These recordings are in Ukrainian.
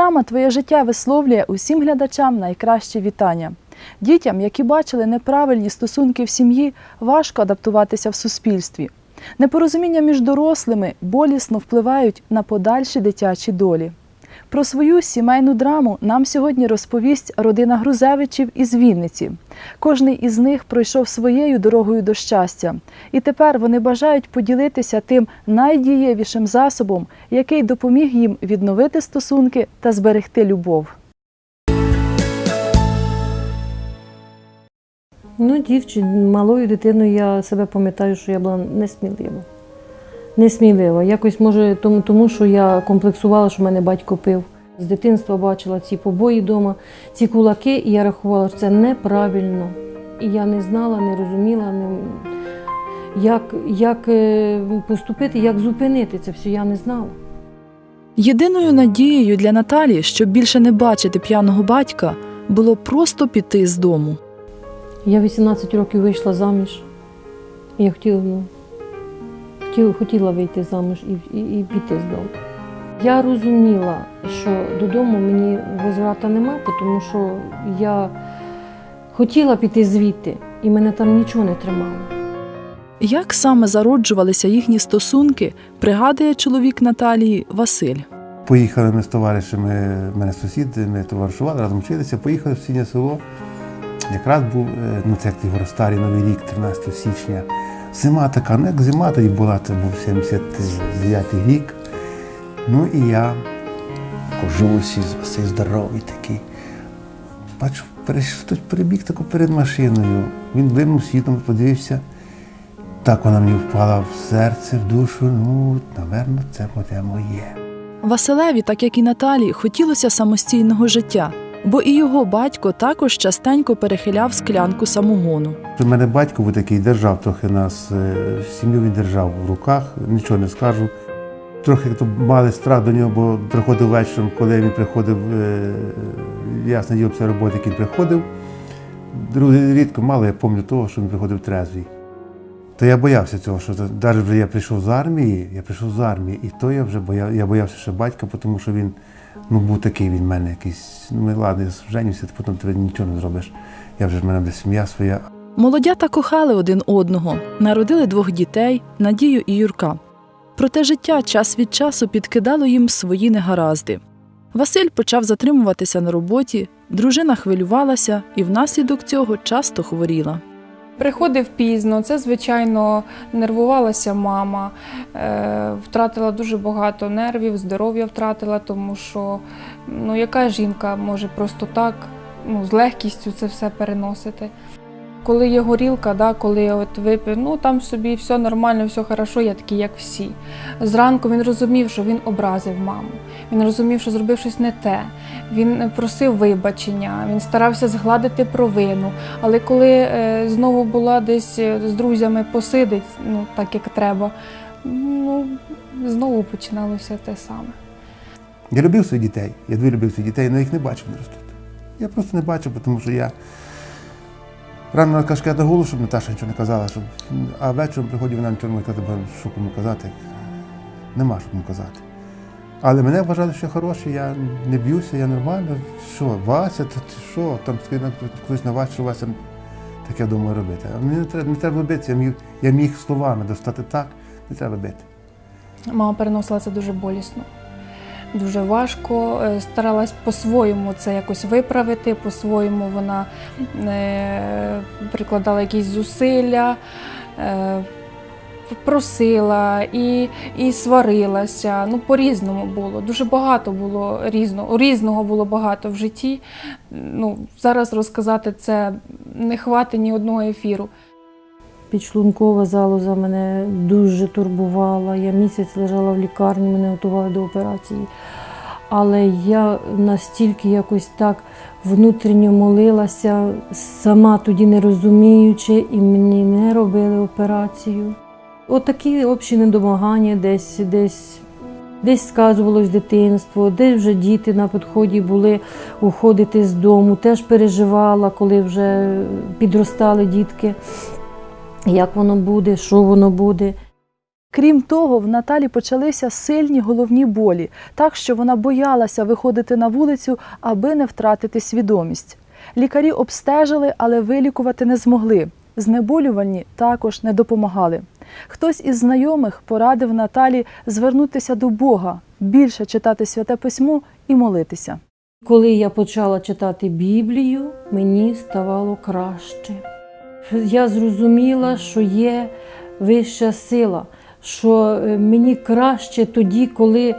Програма Твоє життя висловлює усім глядачам найкращі вітання. Дітям, які бачили неправильні стосунки в сім'ї, важко адаптуватися в суспільстві. Непорозуміння між дорослими болісно впливають на подальші дитячі долі. Про свою сімейну драму нам сьогодні розповість родина Грузевичів із Вінниці. Кожний із них пройшов своєю дорогою до щастя, і тепер вони бажають поділитися тим найдієвішим засобом, який допоміг їм відновити стосунки та зберегти любов. Ну, дівчин, малою дитиною я себе пам'ятаю, що я була несмілива. Несмілива. Якось, може, тому, тому що я комплексувала, що мене батько пив. З дитинства бачила ці побої вдома, ці кулаки, і я рахувала, що це неправильно. І я не знала, не розуміла, не... як, як е, поступити, як зупинити це все, я не знала. Єдиною надією для Наталі, щоб більше не бачити п'яного батька, було просто піти з дому. Я 18 років вийшла заміж. Я хотіла, ну, хотіла, хотіла вийти заміж і, і, і піти з дому. Я розуміла, що додому мені возврата нема, тому що я хотіла піти звідти, і мене там нічого не тримало. Як саме зароджувалися їхні стосунки, пригадує чоловік Наталії Василь. Поїхали ми з товаришами, в мене сусіди, ми товаришували, разом вчилися, поїхали в сусіднє село. Якраз був, е, ну це як ті старий новий рік, 13 січня. Зима така, ну як зима тоді була, це був 79 рік. Ну і я хожусь, цей здоровий такий. Бачу, хтось перебіг таку перед машиною. Він блимнув світом, подивився. Так вона мені впала в серце, в душу. Ну, напевно, це буде моє. Василеві, так як і Наталі, хотілося самостійного життя, бо і його батько також частенько перехиляв склянку самогону. У мене батько був такий держав трохи нас, е, сім'ю він держав в руках, нічого не скажу. Трохи то мали страх до нього, бо приходив вечором, коли він приходив, е, ясне діло, роботи, як він приходив. Друге рідко мало, я пам'ятаю того, що він приходив трезвий. То я боявся цього, що навіть вже я прийшов з армії, я прийшов з армії, і то я вже бояв, я боявся ще батька, тому що він ну, був такий він в мене якийсь. Ну, ми ладно, я женився, ти потім ти нічого не зробиш. Я вже в мене буде сім'я своя, Молодята кохали один одного, народили двох дітей Надію і Юрка. Проте життя час від часу підкидало їм свої негаразди. Василь почав затримуватися на роботі, дружина хвилювалася і внаслідок цього часто хворіла. Приходив пізно, це, звичайно, нервувалася мама, е, втратила дуже багато нервів, здоров'я втратила, тому що ну, яка жінка може просто так ну, з легкістю це все переносити. Коли є горілка, да, коли от випив, ну там собі все нормально, все хорошо, я такий, як всі. Зранку він розумів, що він образив маму. Він розумів, що зробив щось не те. Він просив вибачення, він старався згладити провину. Але коли е, знову була десь е, з друзями посидить, ну так як треба, ну знову починалося те саме. Я любив своїх дітей, я дуже любив своїх дітей, але їх не бачив вони ростуть. Я просто не бачив, тому що я рано на кашкет на голову, щоб Наташа нічого не казала, щоб... а вечором приходив вона нічого не бо що кому казати. Нема що кому казати. Але мене вважали, що я хороший, я не б'юся, я нормально. Що, Вася, то що? Там колись на Вася, що Вася таке думаю робити. А мені не треба, не треба битися, я міг, я міг словами достати так, не треба бити. Мама переносила це дуже болісно, дуже важко. е, Старалась по-своєму це якось виправити, по-своєму вона е, прикладала якісь зусилля, е, просила і, і сварилася. Ну, по-різному було. Дуже багато було різного, різного було багато в житті. Ну, зараз розказати це не хватить ні одного ефіру. Підшлункова залоза мене дуже турбувала. Я місяць лежала в лікарні, мене готували до операції. Але я настільки якось так внутрішньо молилася, сама тоді не розуміючи, і мені не робили операцію. Отакі общі недомагання десь, десь, десь сказувалось дитинство, десь вже діти на підході були уходити з дому. Теж переживала, коли вже підростали дітки як воно буде, що воно буде. Крім того, в Наталі почалися сильні головні болі, так що вона боялася виходити на вулицю, аби не втратити свідомість. Лікарі обстежили, але вилікувати не змогли. Знеболювальні також не допомагали. Хтось із знайомих порадив Наталі звернутися до Бога, більше читати святе письмо і молитися. Коли я почала читати Біблію, мені ставало краще. Я зрозуміла, що є вища сила, що е, мені краще тоді, коли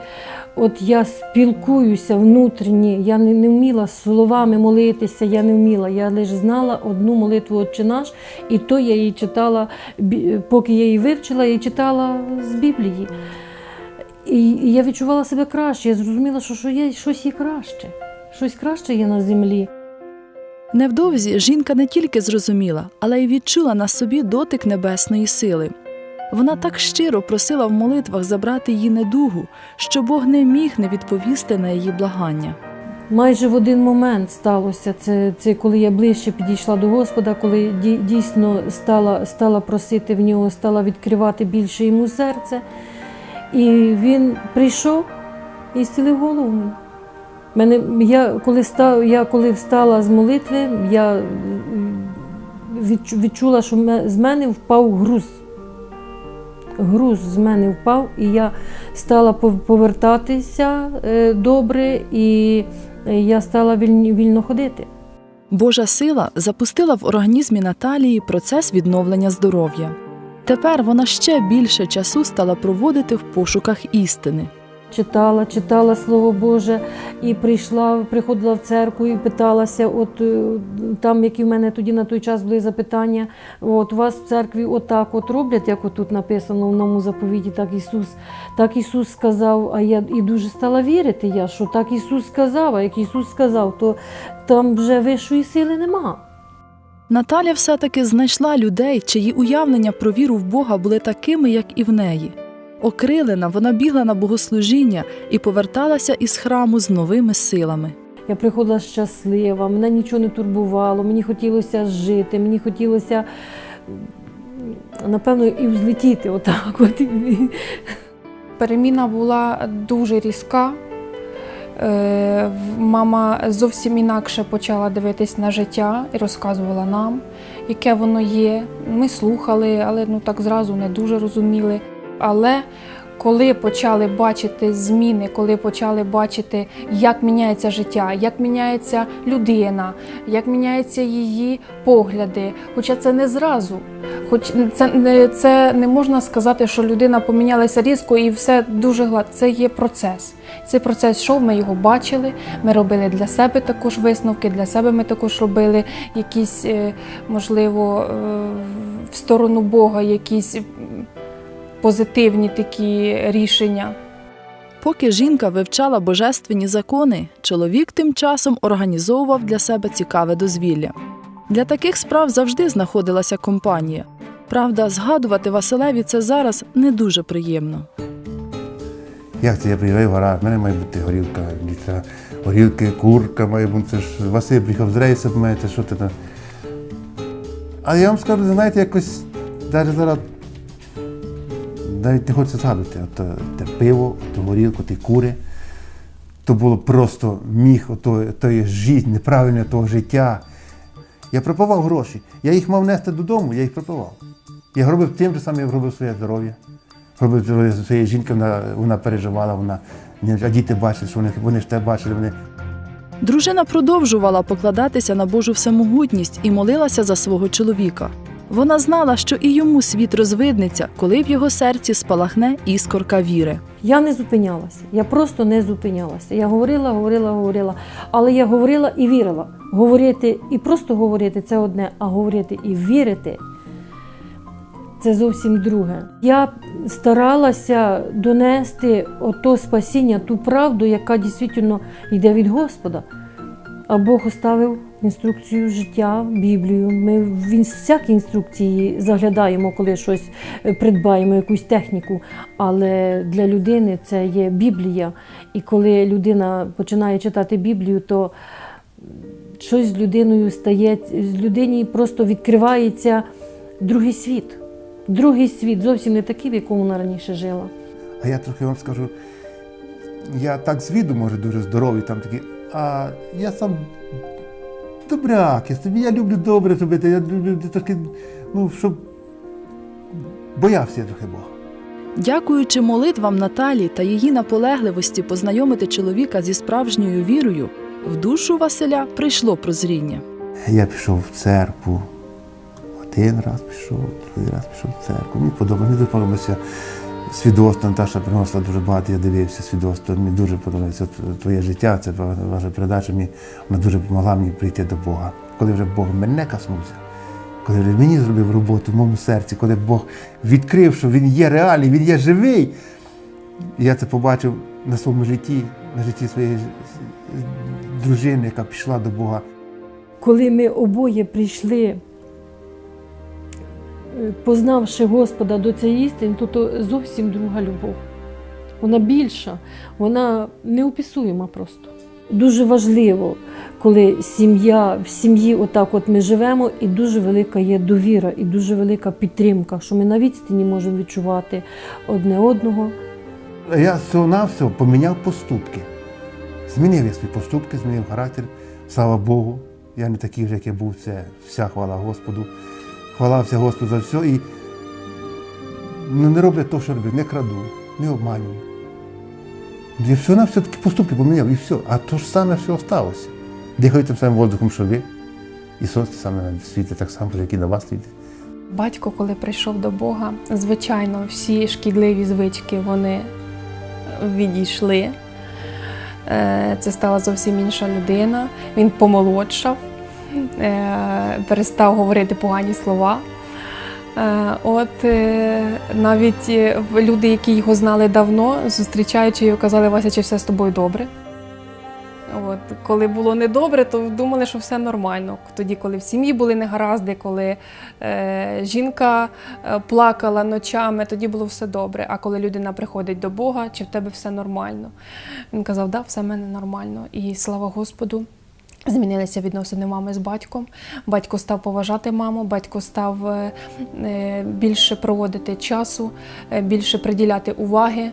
от я спілкуюся внутрішні, я не, не вміла словами молитися, я не вміла. Я лише знала одну молитву «Отче наш, і то я її читала, поки я її вивчила, я її читала з Біблії. І я відчувала себе краще. Я зрозуміла, що, що є щось є краще. Щось краще є на землі. Невдовзі жінка не тільки зрозуміла, але й відчула на собі дотик небесної сили. Вона так щиро просила в молитвах забрати її недугу, що Бог не міг не відповісти на її благання. Майже в один момент сталося це, це коли я ближче підійшла до Господа, коли дійсно стала, стала просити в нього, стала відкривати більше йому серце. І він прийшов і зцілив голову. Мене, я, коли став, я коли встала з молитви, я відчула, що з мене впав груз. Груз з мене впав, і я стала повертатися е, добре, і е, я стала вільно ходити. Божа сила запустила в організмі Наталії процес відновлення здоров'я. Тепер вона ще більше часу стала проводити в пошуках істини. Читала, читала Слово Боже і прийшла, приходила в церкву і питалася, от е, там, які в мене тоді на той час були запитання, от вас в церкві отак от роблять, як отут написано в новому заповіті, так Ісус, так Ісус сказав, а я і дуже стала вірити, я, що так Ісус сказав, а як Ісус сказав, то там вже вищої сили нема. Наталя все-таки знайшла людей, чиї уявлення про віру в Бога були такими, як і в неї. Окрилена, вона бігла на богослужіння і поверталася із храму з новими силами. Я приходила щаслива, мене нічого не турбувало, мені хотілося жити, мені хотілося, напевно, і взлетіти отак. От. Переміна була дуже різка. Е, Мама зовсім інакше почала дивитись на життя і розказувала нам, яке воно є. Ми слухали, але ну так зразу не дуже розуміли. Але коли почали бачити зміни, коли почали бачити, як міняється життя, як міняється людина, як міняються її погляди, хоча це не зразу. Хоч це не, це не можна сказати, що людина помінялася різко і все дуже гладко. Це є процес. Цей процес йшов, ми його бачили. Ми робили для себе також висновки. Для себе ми також робили якісь, е, можливо, е, в сторону Бога, якісь позитивні такі рішення. Поки жінка вивчала божественні закони, чоловік тим часом організовував для себе цікаве дозвілля. Для таких справ завжди знаходилася компанія. Правда, згадувати Василеві це зараз не дуже приємно. Як це я приїжджаю в гараж, в мене має бути горілка, літра горілки, курка має бути. Це ж Василь приїхав з рейсу, має, це що ти там. Але я вам скажу, знаєте, якось навіть зараз навіть не хочеться згадувати. От, е, те пиво, ту горілку, ті кури. То було просто міг тої життя, неправильного того життя. Я пропивав гроші. Я їх мав нести додому, я їх пропивав. Я робив тим же самим, як робив своє здоров'я. Робив здоров'я своєї жінки, вона, вона переживала, вона, а діти бачили, що вони, вони ж те бачили, вони Дружина продовжувала покладатися на Божу всемогутність і молилася за свого чоловіка. Вона знала, що і йому світ розвиднеться, коли в його серці спалахне іскорка віри. Я не зупинялася, я просто не зупинялася. Я говорила, говорила, говорила. Але я говорила і вірила. Говорити і просто говорити це одне, а говорити і вірити це зовсім друге. Я старалася донести ото спасіння, ту правду, яка дійсно йде від Господа. Бог оставив інструкцію життя, Біблію. Ми в всякі інструкції заглядаємо, коли щось е, придбаємо, якусь техніку. Але для людини це є Біблія. І коли людина починає читати Біблію, то щось з людиною стає, з людині просто відкривається другий світ. Другий світ зовсім не такий, в якому вона раніше жила. А я трохи вам скажу, я так з виду, може, дуже здоровий, там такий, а я сам добряк, я собі я люблю добре робити, я люблю трохи, ну, щоб боявся я трохи Бога. Дякуючи молитвам Наталі та її наполегливості познайомити чоловіка зі справжньою вірою, в душу Василя прийшло прозріння. Я пішов в церкву. Один раз пішов, другий раз пішов в церкву. Мені подобається, мені подобається свідоцтво. Наташа приносила дуже багато, я дивився свідоцтво. Мені дуже подобається твоє життя, це ваша передача. Мені, вона дуже допомогла мені прийти до Бога. Коли вже Бог мене коснувся, коли вже мені зробив роботу в моєму серці, коли Бог відкрив, що Він є реальний, Він є живий. Я це побачив на своєму житті, на житті своєї дружини, яка пішла до Бога. Коли ми обоє прийшли, познавши Господа до цієї істини, то, зовсім друга любов. Вона більша, вона неописуєма просто. Дуже важливо, коли сім'я в сім'ї, отак от ми живемо, і дуже велика є довіра, і дуже велика підтримка, що ми на відстані можемо відчувати одне одного. Я всього на все поміняв поступки. Змінив я свої поступки, змінив характер. Слава Богу. Я не такий вже, як я був, це вся хвала Господу. Хвала вся Господу за все. І не роблю те, що роблю, не краду, не обманюю. Я все на все таки поступки поміняв і все. А то ж саме все осталося. Дихаю тим самим воздухом, що ви. І сонце саме світить так само, як і на вас світить. Батько, коли прийшов до Бога, звичайно, всі шкідливі звички вони відійшли. Е, Це стала зовсім інша людина. Він помолодшав, перестав говорити погані слова. Е, От е, навіть е, люди, які його знали давно, зустрічаючи його, казали, Вася, чи все з тобою добре? От, коли було недобре, то думали, що все нормально. Тоді, коли в сім'ї були негаразди, коли е, жінка е, плакала ночами, тоді було все добре. А коли людина приходить до Бога, чи в тебе все нормально? Він казав, да, все в мене нормально. І слава Господу. Змінилися відносини мами з батьком. Батько став поважати маму, батько став е, е, більше проводити часу, е, більше приділяти уваги.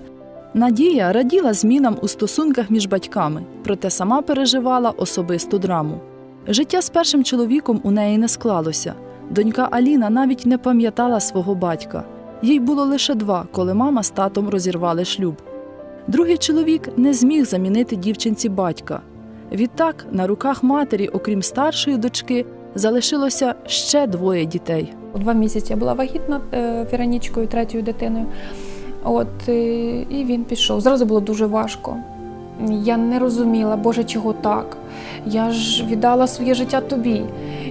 Надія раділа змінам у стосунках між батьками, проте сама переживала особисту драму. Життя з першим чоловіком у неї не склалося. Донька Аліна навіть не пам'ятала свого батька. Їй було лише два, коли мама з татом розірвали шлюб. Другий чоловік не зміг замінити дівчинці батька. Відтак, на руках матері, окрім старшої дочки, залишилося ще двоє дітей. Два місяці я була вагітна е, Веронічкою, третьою дитиною. От, е, і він пішов. Зразу було дуже важко. Я не розуміла, Боже, чого так. Я ж віддала своє життя тобі.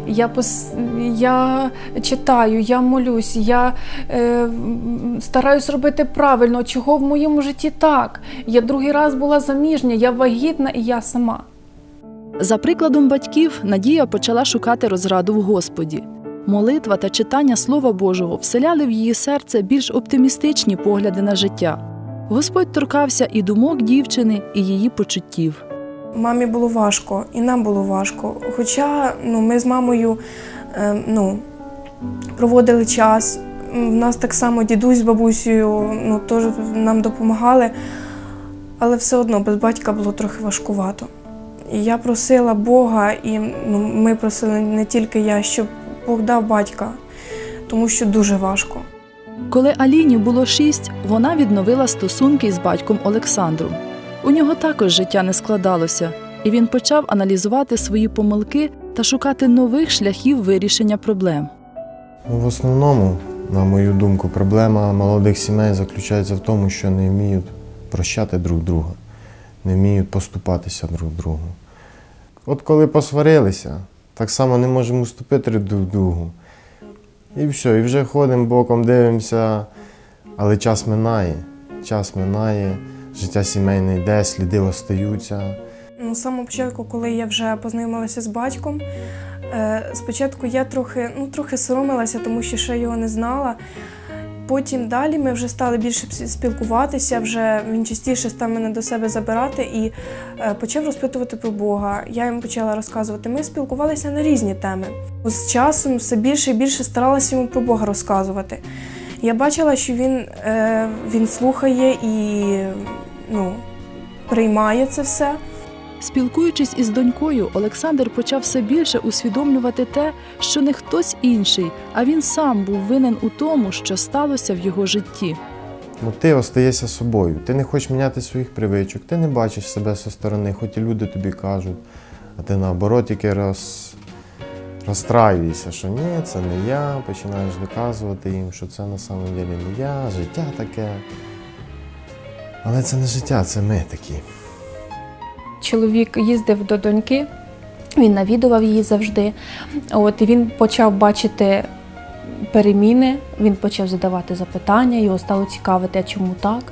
Я, пос... я читаю, я молюсь, я е, стараюсь робити правильно, чого в моєму житті так. Я другий раз була заміжня, я вагітна і я сама. За прикладом батьків, Надія почала шукати розраду в Господі. Молитва та читання Слова Божого вселяли в її серце більш оптимістичні погляди на життя. Господь торкався і думок дівчини, і її почуттів. Мамі було важко, і нам було важко. Хоча ну, ми з мамою е, ну, проводили час. В нас так само дідусь з бабусею ну, теж нам допомагали, але все одно без батька було трохи важкувато. І я просила Бога, і ну, ми просили не тільки я, щоб Бог дав батька, тому що дуже важко. Коли Аліні було шість, вона відновила стосунки з батьком Олександром. У нього також життя не складалося, і він почав аналізувати свої помилки та шукати нових шляхів вирішення проблем. Ну, В основному, на мою думку, проблема молодих сімей заключається в тому, що не вміють прощати друг друга, не вміють поступатися друг другу. От коли посварилися, так само не можемо уступити друг другу. І все, і вже ходимо боком, дивимося, але час минає, час минає, життя сімейне йде, сліди остаються. З самого початку, коли я вже познайомилася з батьком, е, спочатку я трохи, ну, трохи соромилася, тому що ще його не знала. Потім далі ми вже стали більше спілкуватися, вже він частіше став мене до себе забирати і е, почав розпитувати про Бога. Я йому почала розказувати. Ми спілкувалися на різні теми. З часом все більше і більше старалася йому про Бога розказувати. Я бачила, що він, е, він слухає і ну, приймає це все. Спілкуючись із донькою, Олександр почав все більше усвідомлювати те, що не хтось інший, а він сам був винен у тому, що сталося в його житті. Ну, ти остаєшся собою. Ти не хочеш міняти своїх привичок, ти не бачиш себе зі сторони, хоч і люди тобі кажуть, а ти наоборот тільки роз... розстраюєшся, що ні, це не я, починаєш доказувати їм, що це на самом деле не я, життя таке. Але це не життя, це ми такі. Чоловік їздив до доньки, він навідував її завжди. От, і він почав бачити переміни, він почав задавати запитання, його стало цікавити, а чому так.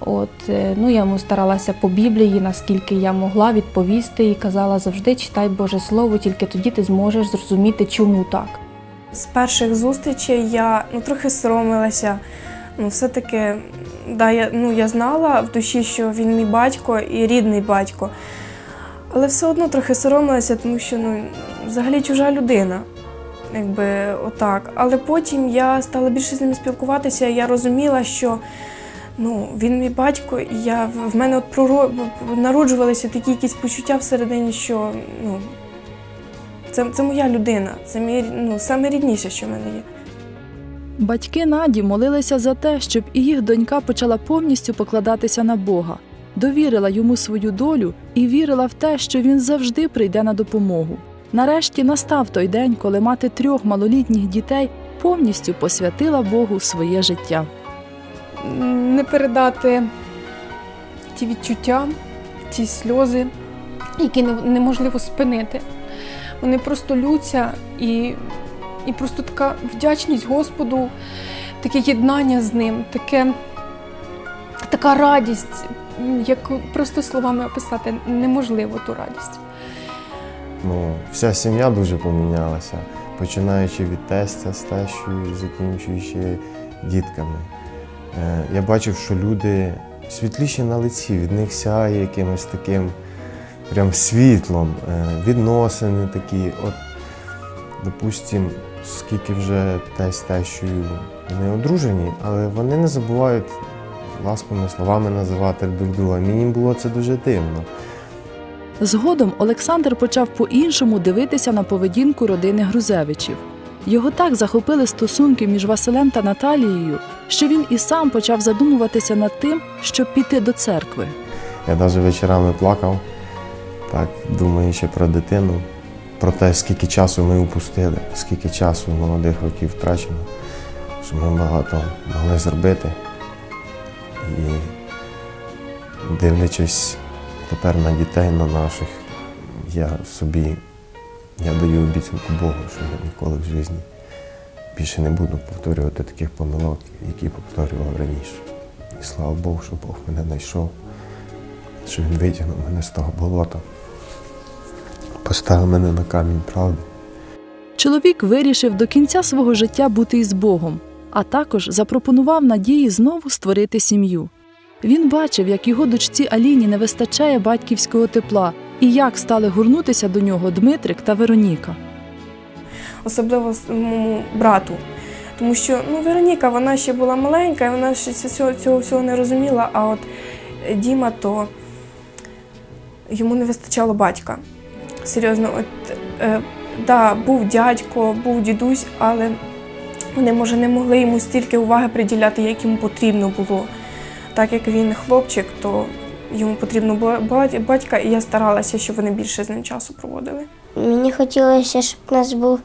От, е, ну, я йому старалася по Біблії, наскільки я могла відповісти, і казала завжди читай Боже Слово, тільки тоді ти зможеш зрозуміти, чому так. З перших зустрічей я ну, трохи соромилася. Ну, все-таки, да, я, ну, я знала в душі, що він мій батько і рідний батько. Але все одно трохи соромилася, тому що ну, взагалі чужа людина. Якби отак. Але потім я стала більше з ним спілкуватися, і я розуміла, що ну, він мій батько, і я, в мене от проро... народжувалися такі якісь почуття всередині, що ну, це, це моя людина, це мій, ну, саме що в мене є. Батьки Наді молилися за те, щоб і їх донька почала повністю покладатися на Бога, довірила йому свою долю і вірила в те, що він завжди прийде на допомогу. Нарешті настав той день, коли мати трьох малолітніх дітей повністю посвятила Богу своє життя. не передати ті відчуття, ті сльози, які неможливо спинити. Вони просто лються і, і просто така вдячність Господу, таке єднання з ним, таке, така радість, м, яку просто словами описати неможливо ту радість. Ну, вся сім'я дуже помінялася, починаючи від тестя з тещою, закінчуючи дітками. Е, Я бачив, що люди світліші на лиці, від них сяє якимось таким прям світлом, е, відносини такі. От, допустим, скільки вже тесть тещою не одружені, але вони не забувають ласковими словами називати друг друга. Мені було це дуже дивно. Згодом Олександр почав по-іншому дивитися на поведінку родини Грузевичів. Його так захопили стосунки між Василем та Наталією, що він і сам почав задумуватися над тим, щоб піти до церкви. Я навіть вечорами плакав, так, думаючи про дитину, про те, скільки часу ми упустили, скільки часу молодих років втрачено, що ми багато могли зробити. І дивлячись тепер на дітей, на наших, я собі я даю обіцянку Богу, що я ніколи в житті більше не буду повторювати таких помилок, які повторював раніше. І слава Богу, що Бог мене знайшов що він витягнув мене з того болота, поставив мене на камінь правди. Чоловік вирішив до кінця свого життя бути із Богом, а також запропонував Надії знову створити сім'ю. Він бачив, як його дочці Аліні не вистачає батьківського тепла і як стали гурнутися до нього Дмитрик та Вероніка. особливо моєму брату. Тому що ну, Вероніка вона ще була маленька, і вона ще цього, цього всього не розуміла. А от Діма, то йому не вистачало батька. Серйозно, от е, да, був дядько, був дідусь, але вони, може, не могли йому стільки уваги приділяти, як йому потрібно було. Так як він хлопчик, то йому потрібно було батька, і я старалася, щоб вони більше з ним часу проводили. Мені хотілося, щоб в нас був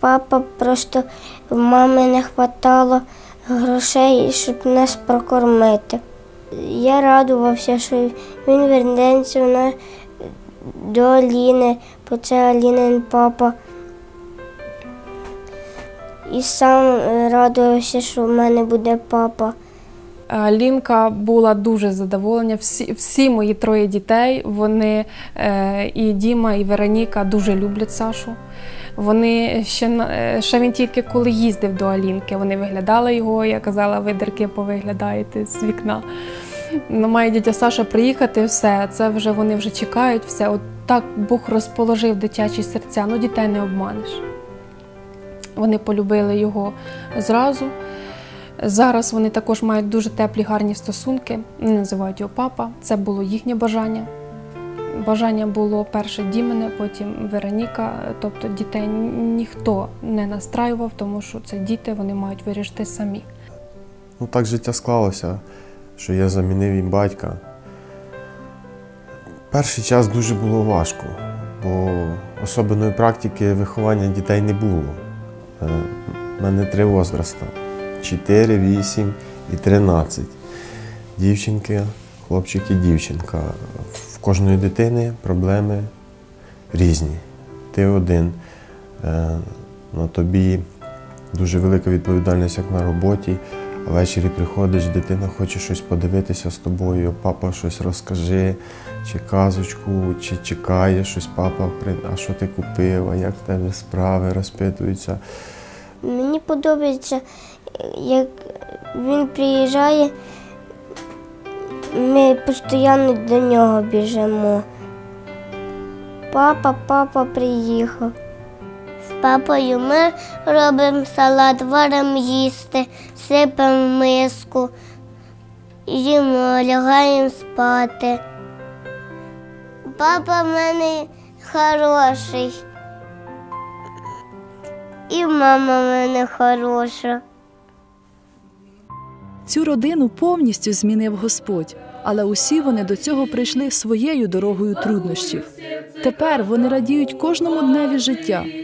папа, просто в мами не вистачало грошей, щоб нас прокормити. Я радувався, що він вернеться в нас до Аліни, бо це Алінин папа. І сам радувався, що в мене буде папа. Е, Лінка була дуже задоволена. Всі, всі мої троє дітей, вони е, і Діма, і Вероніка дуже люблять Сашу. Вони ще, е, ще він тільки коли їздив до Алінки, вони виглядали його, я казала, ви дірки повиглядаєте з вікна. Ну, має дитя Саша приїхати, все, це вже вони вже чекають, все. От так Бог розположив дитячі серця, ну дітей не обманеш. Вони полюбили його зразу. Зараз вони також мають дуже теплі, гарні стосунки. Вони називають його папа. Це було їхнє бажання. Бажання було перше Дімене, потім Вероніка. Тобто дітей ніхто не настраював, тому що це діти, вони мають вирішити самі. Ну так життя склалося, що я замінив їм батька. Перший час дуже було важко, бо особливої практики виховання дітей не було. Е, У мене три возраста: 4, 8 і 13. Дівчинки, хлопчик і дівчинка. В кожної дитини проблеми різні. Ти один. Е, На тобі дуже велика відповідальність, як на роботі. Ввечері приходиш, дитина хоче щось подивитися з тобою, папа щось розкажи, чи казочку, чи чекає щось, папа, а що ти купив, а як в тебе справи розпитуються. Мені подобається, як він приїжджає, ми постійно до нього біжимо. Папа, папа приїхав. Папою ми робимо салат, варимо їсти, сипемо миску, їмо, лягаємо спати. Папа в мене хороший. І мама в мене хороша. Цю родину повністю змінив Господь, але усі вони до цього прийшли своєю дорогою труднощів. Тепер вони радіють кожному дневі життя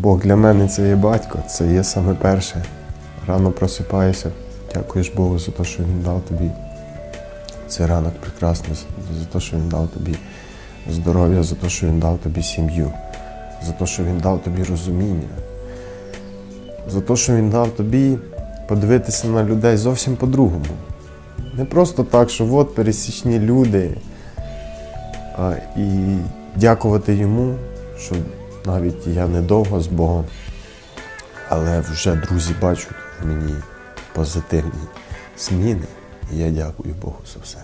Бог для мене це є батько, це є саме перше. Рано просипаєшся, дякуєш Богу за те, що Він дав тобі. Цей ранок прекрасний, за те, що Він дав тобі здоров'я, за те, що Він дав тобі сім'ю, за те, що Він дав тобі розуміння, за те, що Він дав тобі подивитися на людей зовсім по-другому. Не просто так, що от пересічні люди, а і дякувати йому, що навіть я недовго з Богом, але вже друзі бачать в мені позитивні зміни, і я дякую Богу за все.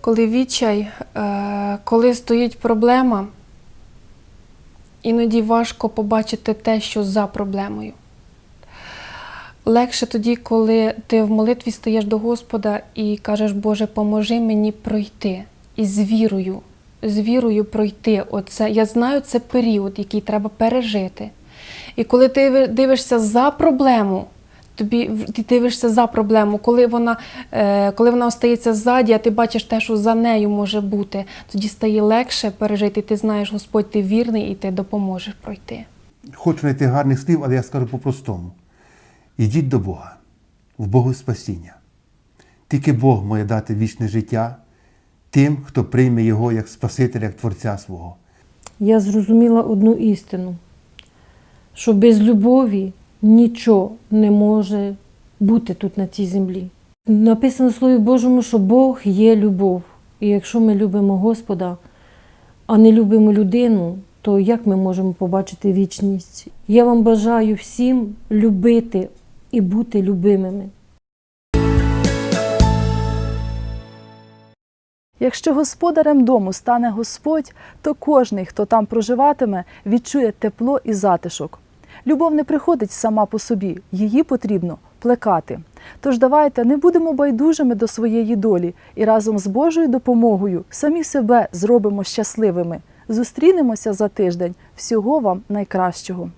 Коли відчай, е, коли стоїть проблема, іноді важко побачити те, що за проблемою. Легше тоді, коли ти в молитві стаєш до Господа і кажеш, Боже, поможи мені пройти. І з вірою, з вірою пройти. Оце, я знаю, це період, який треба пережити. І коли ти дивишся за проблему, тобі ти дивишся за проблему, коли вона, е, коли вона остається ззаді, а ти бачиш те, що за нею може бути, тоді стає легше пережити. Ти знаєш, Господь, ти вірний і ти допоможеш пройти. Хочу знайти гарних слів, але я скажу по-простому. Ідіть до Бога, в Богу спасіння. Тільки Бог може дати вічне життя тим, хто прийме Його як Спасителя, як Творця свого. Я зрозуміла одну істину, що без любові нічого не може бути тут на цій землі. Написано в Слові Божому, що Бог є любов. І якщо ми любимо Господа, а не любимо людину, то як ми можемо побачити вічність? Я вам бажаю всім любити і бути любимими. Якщо господарем дому стане Господь, то кожний, хто там проживатиме, відчує тепло і затишок. Любов не приходить сама по собі, її потрібно плекати. Тож давайте не будемо байдужими до своєї долі і разом з Божою допомогою самі себе зробимо щасливими. Зустрінемося за тиждень. Всього вам найкращого.